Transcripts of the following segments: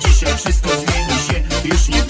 Dzisiaj wszystko zmieni się, już nie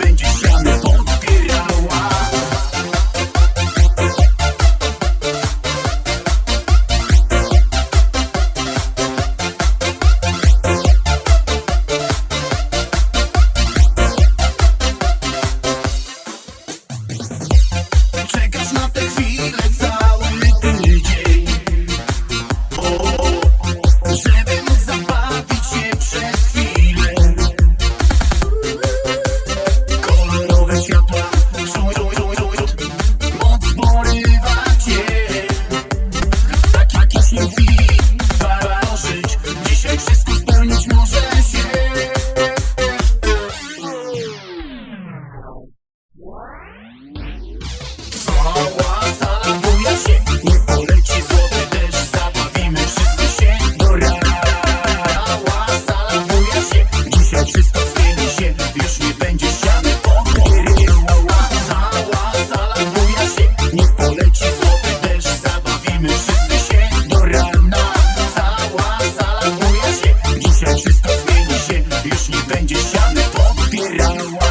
you. Wow, wow.